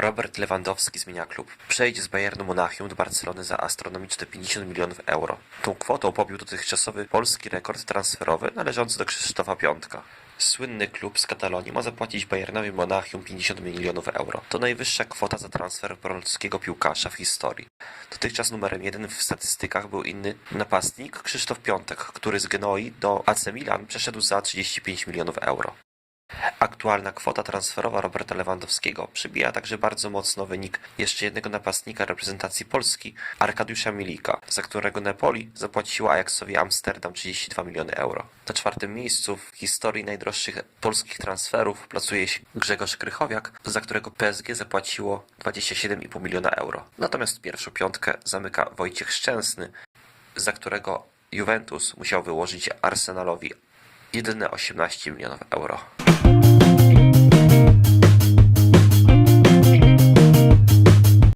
Robert Lewandowski zmienia klub. Przejdzie z Bayernu Monachium do Barcelony za astronomiczne 50 milionów euro. Tą kwotą pobił dotychczasowy polski rekord transferowy należący do Krzysztofa Piątka. Słynny klub z Katalonii ma zapłacić Bayernowi Monachium 50 milionów euro. To najwyższa kwota za transfer polskiego piłkarza w historii. Dotychczas numerem jeden w statystykach był inny napastnik Krzysztof Piątek, który z Genoi do AC Milan przeszedł za 35 milionów euro. Aktualna kwota transferowa Roberta Lewandowskiego przybija także bardzo mocno wynik jeszcze jednego napastnika reprezentacji Polski, Arkadiusza Milika, za którego Napoli zapłaciło Ajaxowi Amsterdam 32 miliony euro. Na czwartym miejscu w historii najdroższych polskich transferów plasuje się Grzegorz Krychowiak, za którego PSG zapłaciło 27,5 miliona euro. Natomiast pierwszą piątkę zamyka Wojciech Szczęsny, za którego Juventus musiał wyłożyć Arsenalowi jedyne 18 milionów euro.